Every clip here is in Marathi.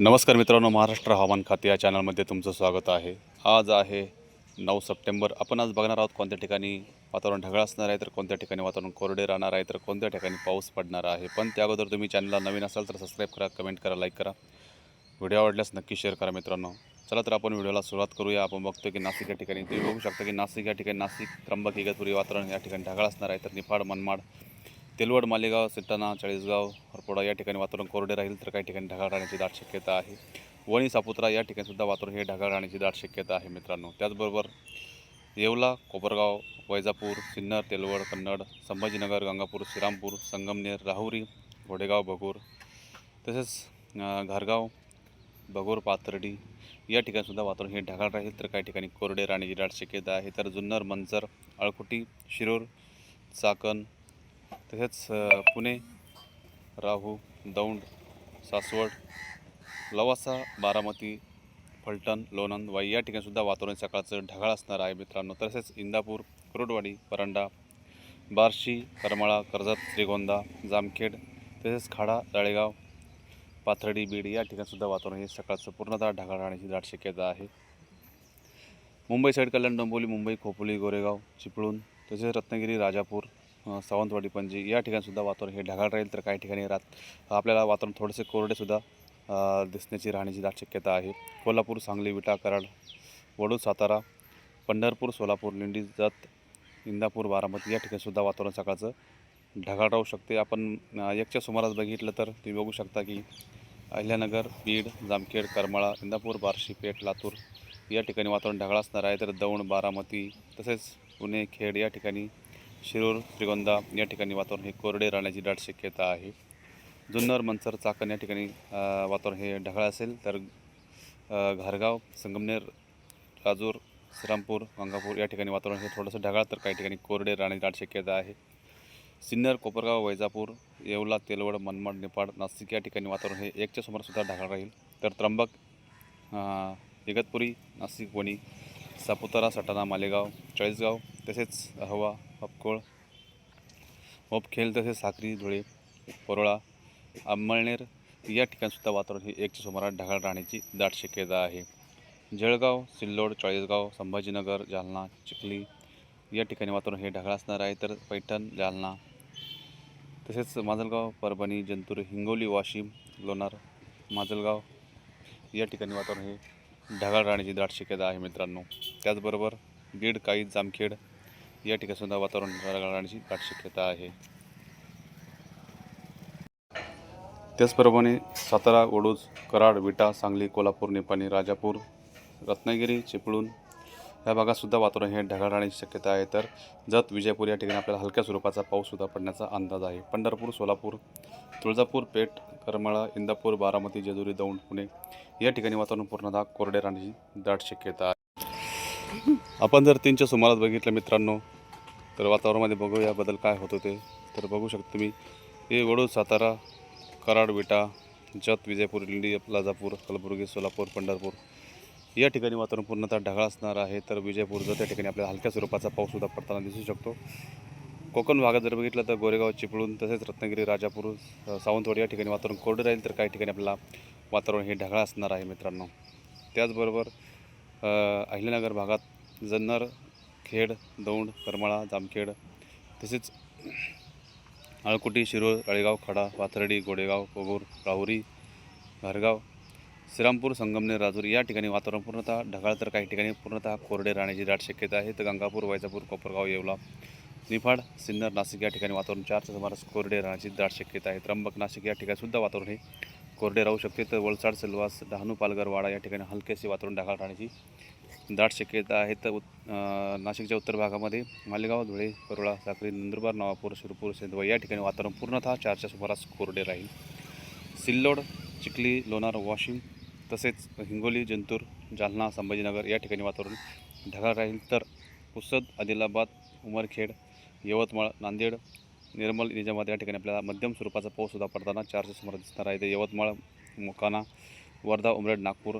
नमस्कार मित्रांनो महाराष्ट्र हवामान खाते या चॅनलमध्ये तुमचं स्वागत आहे. आज आहे नऊ सप्टेंबर. आपण आज बघणार आहोत कोणत्या ठिकाणी वातावरण ढगाळ असणार आहे तर कोणत्या ठिकाणी वातावरण कोरडे राहणार आहे तर कोणत्या ठिकाणी पाऊस पडणार आहे. पण त्या अगोदर तुम्ही चॅनलला नवीन असाल तर सबस्क्राईब करा कमेंट करा लाईक करा. व्हिडिओ आवडल्यास नक्की शेअर करा मित्रांनो. चला तर आपण व्हिडिओला सुरुवात करूया. आपण बघतो की नाशिक या ठिकाणी तुम्ही बघू शकता की नाशिक या ठिकाणी नाशिक त्र्यंबक इगतपुरी वातावरण या ठिकाणी ढगाळ असणार आहे तर निफाड मनमाड तेलवड मालेगाव सिट्टाणा चाळीसगाव हरपोडा या ठिकाणी वातावरण कोरडे राहील तर काही ठिकाणी ढगाळ राहण्याची दाट शक्यता आहे. वणी सापुत्रा या ठिकाणी सुद्धा वातावरण हे ढगाळ राहण्याची दाट शक्यता आहे मित्रांनो. त्याचबरोबर येवला कोपरगाव वैजापूर सिन्नर तेलवड कन्नड संभाजीनगर गंगापूर श्रीरामपूर संगमनेर राहुरी घोडेगाव भगूर तसेच घारगाव भगोर पाथर्डी या ठिकाणीसुद्धा वातावरण हे ढगाळ राहील तर काही ठिकाणी कोरडे राहण्याची दाट शक्यता आहे. तर जुन्नर मंचर अळकुटी शिरूर चाकण तसेच पुणे राहू दौंड सासवड लवासा बारामती फलटण लोणंद वाई या ठिकाणीसुद्धा वातावरण सकाळचं ढगाळ असणार आहे मित्रांनो. तसेच इंदापूर कुरुडवाडी परंडा बार्शी करमाळा कर्जत श्रीगोंदा जामखेड तसेच खाडा राळेगाव पाथर्डी बीड या ठिकाणीसुद्धा वातावरण हे सकाळचं पूर्णतः ढगाळ राहण्याची दाट शक्यता आहे. मुंबई साईड कल्याण डोंबोली मुंबई खोपोली गोरेगाव चिपळूण तसेच रत्नागिरी राजापूर सावंतवाडी पणजी या ठिकाणीसुद्धा वातावरण हे ढगाळ राहील तर काही ठिकाणी रात आपल्याला वातावरण थोडेसे कोरडेसुद्धा दिसण्याची राहण्याची दाट शक्यता आहे. कोल्हापूर सांगली विटा कराड वडूद सातारा पंढरपूर सोलापूर लिंडी जत इंदापूर बारामती या ठिकाणीसुद्धा वातावरण सकाळचं ढगाळ राहू शकते. आपण एकच्या सुमारास बघितलं तर तुम्ही बघू शकता की अहिल्यानगर बीड जामखेड करमाळा इंदापूर बार्शी पेठ लातूर या ठिकाणी वातावरण ढगाळ असणार आहे. तर दौंड बारामती तसेच पुणे खेड या ठिकाणी शिरूर श्रीगोंदा या ठिकाणी वातावरण हे कोरडे राहण्याची दाट शक्यता आहे. जुन्नर मनसर चाकण या ठिकाणी वातावरण हे ढगाळ असेल तर घारगाव संगमनेर राजूर श्रीरामपूर गंगापूर या ठिकाणी वातावरण हे थोडंसं ढगाळ तर काही ठिकाणी कोरडे राहण्याची दाट शक्यता आहे. सिन्नर कोपरगाव वैजापूर येवला तेलवड मनमाड नेपाळ नाशिक या ठिकाणी वातावरण हे एकच्या समोरसुद्धा ढगाळ राहील. तर त्र्यंबक इगतपुरी नाशिक वणी सापुतारा सटाणा मालेगाव चाळीसगाव तसेच अहवा अक्कोळ मोपखेल तसेच साखरी धुळे परोळा अंमळनेर या ठिकाणीसुद्धा वातावरण हे एकच्या सुमारास ढगाळ राहण्याची दाट शक्यता आहे. जळगाव सिल्लोड चाळीसगाव संभाजीनगर जालना चिखली या ठिकाणी वातावरण हे ढगाळ असणार आहे. तर पैठण जालना तसेच माजलगाव परभणी जंतूर हिंगोली वाशिम लोणार माजलगाव या ठिकाणी वातावरण हे ढगाळ राहण्याची दाट शक्यता आहे मित्रांनो. त्याचबरोबर बीड काही जामखेड या ठिकाणी सुद्धा वातावरण राहण्याची दाट शक्यता आहे. त्याचप्रमाणे सातारा वडूज कराड विटा सांगली कोल्हापूर निपाणी राजापूर रत्नागिरी चिपळूण या भागातसुद्धा वातावरण हे ढगाळ राहण्याची शक्यता आहे. तर जत विजयपूर या ठिकाणी आपल्याला हलक्या स्वरूपाचा पाऊससुद्धा पडण्याचा अंदाज आहे. पंढरपूर सोलापूर तुळजापूर पेठ करमाळा इंदापूर बारामती जेजुरी दौंड पुणे या ठिकाणी वातावरण पूर्णतः कोरडे राहण्याची दाट शक्यता आहे. आपण जर तीनच्या सुमारास बघितलं मित्रांनो तर वातावरणामध्ये बघू बदल काय होत ते तर बघू शकतो तुम्ही हे वडूळ सातारा कराड विटा जत विजयपूर लिंडी लाजापूर कलबुर्गी सोलापूर पंढरपूर या ठिकाणी वातावरण पूर्णतः ढगाळ असणार आहे. तर विजयपूर जत या ठिकाणी आपल्याला हलक्या स्वरूपाचा पाऊससुद्धा पडताना दिसू शकतो. कोकण भागात जर बघितलं तर गोरेगाव चिपळूण तसेच रत्नागिरी राजापूर सावंतवाडी या ठिकाणी वातावरण कोरडं राहील तर काही ठिकाणी आपल्याला वातावरण हे ढगाळ असणार आहे मित्रांनो. त्याचबरोबर अहिल्यानगर भागात जन्नर खेड दौंड करमाळा जामखेड तसेच आळकुटी शिरोळ राळेगाव खडा पाथर्डी गोडेगाव कोगूर राहुरी घारगाव श्रीरामपूर संगमनेर राजूर या ठिकाणी वातावरण पूर्णतः ढगाळ तर काही ठिकाणी पूर्णतः कोरडे राहण्याची दाट शक्यता आहे. तर गंगापूर वैजापूर कोपरगाव येवला निफाड सिन्नर नाशिक या ठिकाणी वातावरण चारच्या सुमारास कोरडे राहण्याची दाट शक्यता आहे. त्र्यंबक नाशिक या ठिकाणी सुद्धा वातावरण हे कोरडे राहू शकते. तर वलसाड सेलवास डहाणू पालघर वाडा या ठिकाणी हलकेसे वातावरण ढगाळ राहण्याची दाट शक्यता आहे तर उत् नाशिकच्या उत्तर भागामध्ये मालेगाव धुळे परोळा साक्री नंदुरबार नवापूर शिरपूर सेंदवा या ठिकाणी वातावरण पूर्णतः चारच्या सुमारास कोरडे राहील. सिल्लोड चिखली लोणार वाशिम तसेच हिंगोली जंतूर जालना संभाजीनगर या ठिकाणी वातावरण ढगाळ राहील. तर पुसद आदिलाबाद उमरखेड यवतमाळ नांदेड निर्मल निजामाबाद या ठिकाणी आपल्याला मध्यम स्वरूपाचा पाऊससुद्धा पडताना चारच्या सुमारास दिसणार आहे. तर यवतमाळ मोकाना वर्धा उमरेड नागपूर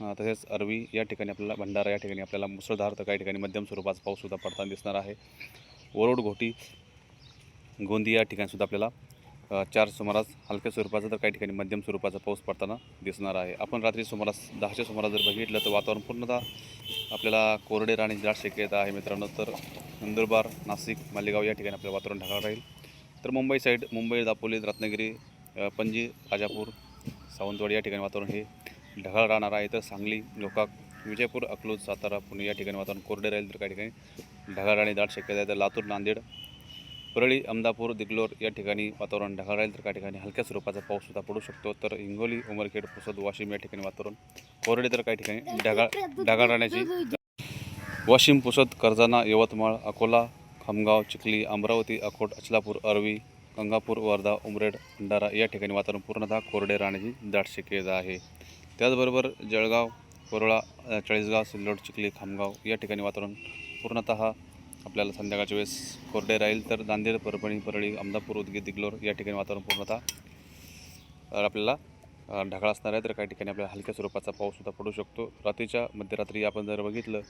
तसेच अरवी या ठिकाणी आपल्याला भंडारा या ठिकाणी आपल्याला मुसळधार तर काही ठिकाणी मध्यम स्वरूपाचा पाऊससुद्धा पडताना दिसणार आहे. वरोड घोटी गोंदी या ठिकाणीसुद्धा आपल्याला चार सुमारास हलक्या स्वरूपाचा तर काही ठिकाणी मध्यम स्वरूपाचा पाऊस पडताना दिसणार आहे. आपण रात्री सुमारास दहाच्या सुमारास जर बघितलं तर वातावरण पूर्णतः आपल्याला कोरडे राहण्याची दाट शक्यता आहे मित्रांनो. तर नंदुरबार नाशिक मालेगाव या ठिकाणी आपलं वातावरण ढगाळ राहील. तर मुंबई साईड मुंबई दापोली रत्नागिरी पणजी राजापूर सावंतवाडी या ठिकाणी वातावरण हे ढगाळ राहणार आहे तर सांगली लोकाक विजयपूर अकलूज सातारा पुणे या ठिकाणी वातावरण कोरडे राहील तर काही ठिकाणी ढगाळ आणि दाट शक्यता आहे तर लातूर नांदेड परळी अमदापूर दिगलोर या ठिकाणी वातावरण ढगाळ राहील तर काही ठिकाणी हलक्या स्वरूपाचा पाऊससुद्धा पडू शकतो. तर हिंगोली उमरखेड पुसद वाशिम या ठिकाणी वातावरण कोरडे तर काही ठिकाणी ढगाळ ढगाळ राहण्याची वाशिम पुसद कर्जाना यवतमाळ अकोला खामगाव चिखली अमरावती अकोट अचलापूर अरवी गंगापूर वर्धा उमरेड भंडारा या ठिकाणी वातावरण पूर्णतः कोरडे राहण्याची दाट शक्यता आहे. त्याचबरोबर जळगाव कोरोळा चाळीसगाव सिल्लोड चिखली खामगाव या ठिकाणी वातावरण पूर्णतः आपल्याला संध्याकाळच्या वेळेस कोरडे राहील तर नांदेड परभणी परळी अमदापूर उदगीर दिगलोर या ठिकाणी वातावरण पूर्णतः आपल्याला ढगाळ असणार आहे. तर काही ठिकाणी आपल्याला हलक्या स्वरूपाचा पाऊससुद्धा पडू शकतो. रात्रीच्या मध्यरात्री आपण जर बघितलं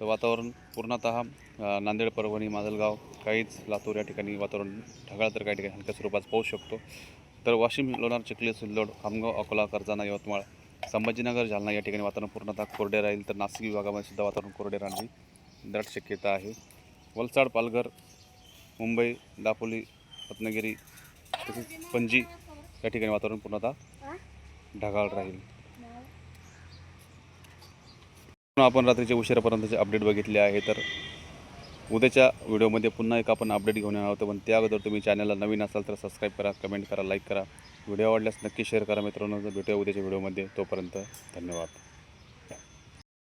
तर वातावरण पूर्णतः नांदेड परभणी माजलगाव काहीच लातूर या ठिकाणी वातावरण ढगाळ तर काही ठिकाणी हलक्या स्वरूपाचा पाऊस शकतो. तर वाशिम लोणार चिखली सिल्लोड खामगाव अकोला कर्जाना यवतमाळ संभाजीनगर जालना या ठिकाणी वातावरण पूर्णतः कोरडे राहील तर नाशिक विभागामध्ये सुद्धा वातावरण कोरडे राहण्याची दाट शक्यता आहे. वलसाड पालघर मुंबई दापोली रत्नागिरी तसेच पणजी या ठिकाणी वातावरण पूर्णतः ढगाळ राहील. आपण रात्रीच्या उशिरापर्यंतचे अपडेट बघितले आहे तर उद्याच्या व्हिडिओमध्ये पुन्हा एक आपण अपडेट घेऊन येणार आहोत. पण त्या अगोदर तुम्ही चॅनलला नवीन असाल तर सबस्क्राईब करा कमेंट करा लाईक करा. व्हिडिओ आवडल्यास नक्की शेअर करा मित्रांनो. भेटूया उद्याच्या व्हिडिओमध्ये. तोपर्यंत धन्यवाद.